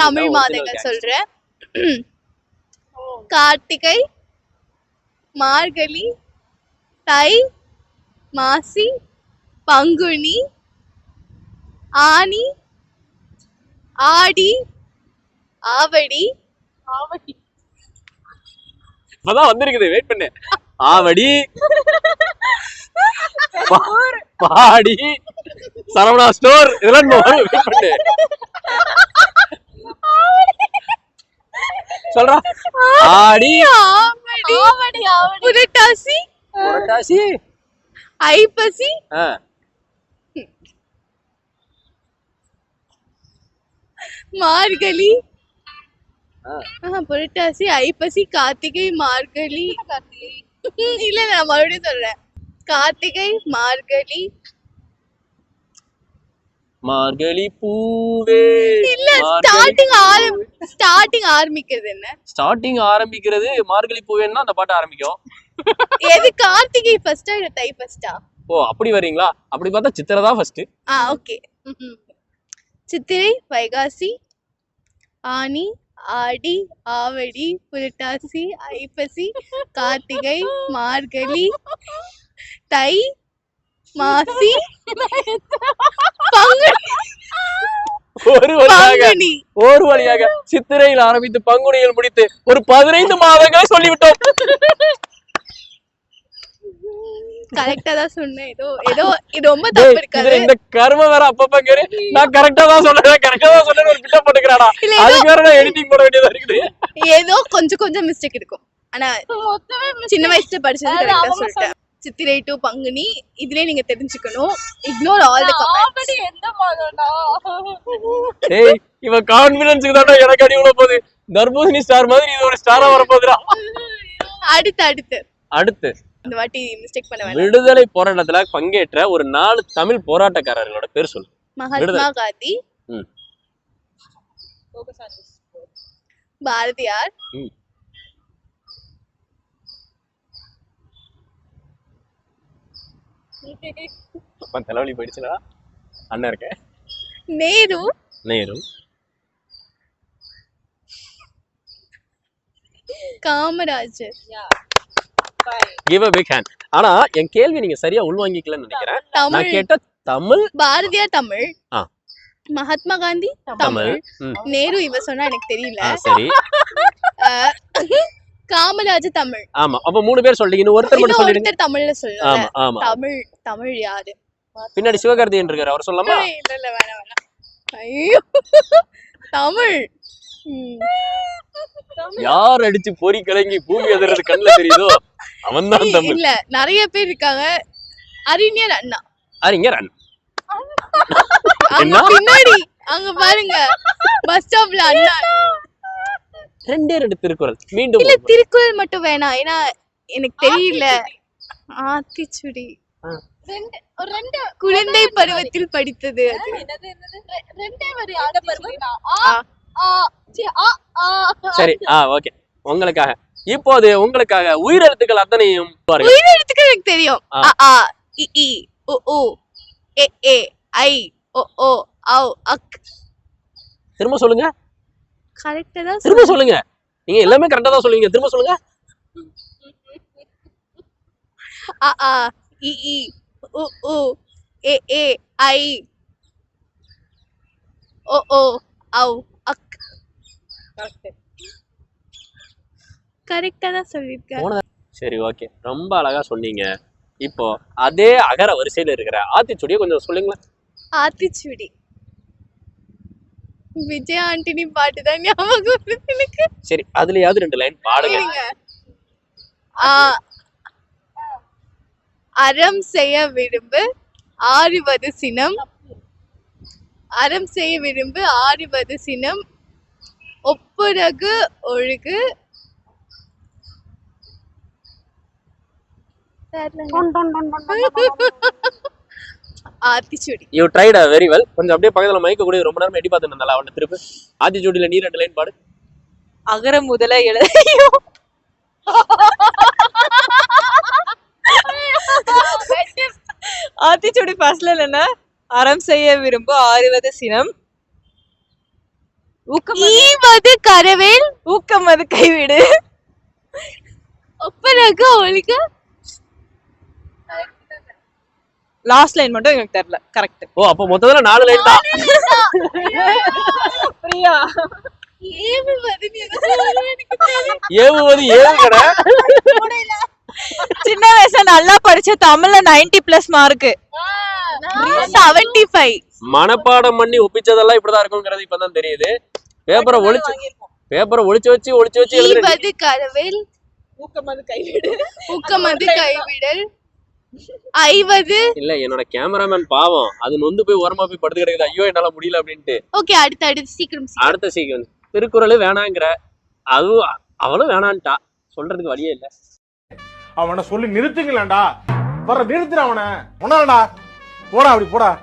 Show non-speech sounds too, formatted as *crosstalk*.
தமிழ் மாதங்கள் சொல்றேன். கார்த்திகை மார்கழி தை மாசி பங்குனி ஆனி ஆடி ஆவடி. ஆவடி. இப்பதான் வந்திருக்குது வெயிட் பண்ணு. ஆவடி பாடி சரவணா ஸ்டோர் இதெல்லாம் வெயிட் பண்ணு. சொல்றா. ஆடி. ஆவடி ஆவடி ஆவடி. புரட்டாசி. புரட்டாசி. ஐப்பசி. ஆ, மார்கழி. ஆ. ஆஹா, புரட்டாசி ஐப்பசி கார்த்திகை மார்கழி. இல்ல நான் மறுபடியும் சொல்றேன். கார்த்திகை மார்கழி மார்கழி பூவே. இல்ல ஸ்டார்டிங் ஸ்டார்டிங் ஆரம்பிக்கிறது என்ன? ஸ்டார்டிங் ஆரம்பிக்கிறது மார்கழி பூவேன்னா அந்த பாட்டு ஆரம்பிக்கும். எது கார்த்திகை ஃபர்ஸ்டா இல்ல தை ஃபர்ஸ்டா ஓ அப்படி வர்றீங்களா அப்படி பார்த்தா சித்திரை தான் ஃபர்ஸ்ட் ஆ ஓகே சித்திரை வைகாசி ஆனி ஆடி ஆவடி புரட்டாசி ஐப்பசி கார்த்திகை மார்கழி தை மாசி பங்குனி ஒரு வழியாக ஒரு வழியாக சித்திரையில் ஆரம்பித்து பங்குனியில் முடித்து ஒரு பதினைந்து மாதங்கள் சொல்லிவிட்டோம். கரெக்டா தான் சொன்னேன். ஏதோ ஏதோ இது ரொம்ப தப்பு இருக்காது. இந்த கர்ம வேற அப்பப்ப கேரு நான் கரெக்டா தான் சொல்றேன் கரெக்டா தான் சொல்றேன் ஒரு பிட்ட போட்டுக்கிறாடா. அதுக்கு வேற நான் எடிட்டிங் போட வேண்டியதா இருக்குது. ஏதோ கொஞ்சம் கொஞ்சம் மிஸ்டேக் இருக்கும் ஆனா சின்ன வயசுல படிச்சது கரெக்டா சொல்லிட்டேன். சித்திரை டு பங்குனி இதுலயே நீங்க தெரிஞ்சுக்கணும். இக்னோர் ஆல் தி கமெண்ட்ஸ் எந்த மாதம்டா டேய் இவன் கான்பிடன்ஸுக்கு தான்டா எனக்கு அடி விழ போகுது. தர்பூசணி ஸ்டார் மாதிரி இது ஒரு ஸ்டாரா வரப்போகுதுடா. அடுத்து அடுத்து. அடுத்து. இந்த வாட்டி மிஸ்டேக் பண்ண வேணாம். விடுதலை போராட்டத்துல பங்கேற்ற ஒரு நாலு தமிழ் போராட்டக்காரர்களோட பேர் சொல்லு. மகாத்மா காந்தி. ம். பாரதியார். அப்ப தலைவலி போயிடுச்சுடா. அண்ணன் இருக்கேன். Nehru. Nehru. Kamarajar. Give a big hand ஆனா என் கேள்வி நீங்க சரியா உள்வாங்கிக்கலன்னு நினைக்கிறேன். நான் தமிழ். கேட்ட தமிழ் பாரதியார் தமிழ். ஆ. மகாத்மா காந்தி தமிழ். நேரு இவ சொன்னா எனக்கு தெரியல. சரி. *laughs* அஹ், காமராஜர் தமிழ். ஆமா அப்ப மூணு பேர் சொல்றீங்க ஒருத்தர் மட்டும் சொல்லிடுங்க. தமிழ்ல சொல்லுங்க ஆமா தமிழ் தமிழ் யாரு? பின்னாடி சிவகார்த்தியன் இருக்காரு அவர் சொல்லலாமா? இல்ல இல்ல வேணாம் வேணாம். ஐயோ. தமிழ். யார் அடிச்சு பொறி கலங்கி பூமி எதிர்றது கண்ணுல தெரியுதோ அவன் தான் தமிழ். இல்ல நிறைய பேர் இருக்காங்க. அறிஞர் அண்ணா. அறிஞர் என்ன? பின்னாடி அங்க பாருங்க. பஸ் ஸ்டாப்ல அண்ணா. ரெண்டே ரெண்டு திருக்குறள். மீண்டும் இல்ல. திருக்குறள் மட்டும் வேணாம் ஏன்னா எனக்கு தெரியல. ஆத்திச்சுடி. ரெண்டு ஒரு ரெண்டு குழந்தை பருவத்தில் படித்தது அது. என்னது என்னது? ரெ- ரெண்டே வரி ஆட பருவம்? ஆ. ஆ. சி, ஆ ஆ. சரி ஆ ஓகே. உங்களுக்காக. இப்போது உங்களுக்காக உயிரெழுத்துக்கள் அத்தனையும் பாருங்க. உயிரெழுத்துக்கள் எனக்கு தெரியும். ஆ. அ ஆ இ இ உ உ ஏ ஏ ஐ ஓ ஓ ஔ அக். திரும்ப சொல்லுங்க. கரெக்டா தான் திரும்ப சொல்லுங்க. நீங்க எல்லாமே கரெக்டா தான் சொல்லுவீங்க. திரும்ப சொல்லுங்க. அ ஆ. இ இ உ உ ஏ ஏ ஐ. ஓ ஓ ஔ அக். கரெக்டா தான் சொல்லிருக்கேன் சரி ஓகே. ரொம்ப அழகா சொன்னீங்க. இப்போ அதே அகர வரிசையில இருக்கிற ஆத்திச்சுடியை கொஞ்சம் சொல்லுங்களேன். ஆத்திச்சூடி. விஜய் ஆண்டனி பாட்டு தான் ஞாபகம் வருது எனக்கு. சரி அதுலயாவது ரெண்டு லைன் பாடுங்க. அறம் செய்ய விரும்பு ஆறுவது சினம். அறம் செய்ய விரும்பு ஆறுவது சினம். ஒப்புரகு ஒழுகு. Aathichoodi you tried very well கொஞ்சம் அப்படியே பக்கத்துல மைக்க கூட ரொம்ப நேரம் எட்டி பார்த்துட்டு இருந்தால அவன திருப்பு. ஆத்திச்சூடியில நீ ரெண்டு லைன் பாடு. அகர முதல எழுதையோ. ஆத்திச்சூடி ஃபர்ஸ்ட்ல என்ன அறம் செய்ய விரும்பு ஆறுவது சினம். ஊக்கம் ஈவது கரவேல். ஊக்கம் அது கைவிடு. ஒப்பரக ஒழிக்க லாஸ்ட் லைன் மட்டும் எனக்கு தெரியல. கரெக்ட் ஓ அப்ப மொத்தத்துல நாலு லைன் தான். பிரியா. ஏவுவது. ஏவுவது ஏவுகட சின்ன வயசுல நல்லா படிச்ச தமிழ்ல 90 பிளஸ் மார்க் நான் 75 மனப்பாடம் பண்ணி ஒப்பிச்சதெல்லாம் இப்படிதான் இருக்குங்கிறது இப்பதான் தெரியுது. பேப்பரை ஒளிச்சு பேப்பரை ஒளிச்சு வச்சு ஒளிச்சு வச்சு எழுதுறேன் ஈவது கரவேல் ஊக்கம் அது கைவிடு. ஊக்கமது கைவிடல். ஐவது? இல்ல என்னோட கேமராமேன் பாவம். அது நொந்து போய் ஓரமா போய் படுத்து கிடக்குது. ஐயோ என்னால முடியல அப்படின்ட்டு. ஓகே அடுத்து அடுத்து சீக்கிரம் சீக்கிரம். அடுத்த சீக்வன்ஸ் திருக்குறள் வேணாங்கிற. அதுவும் அவளும் வேணான்ட்டா. சொல்றதுக்கு வழியே இல்ல. அவனை சொல்லி நிறுத்துங்களேன்டா. வர நிறுத்துற அவனை. ஒன்னாடா போடா அப்படி போடா.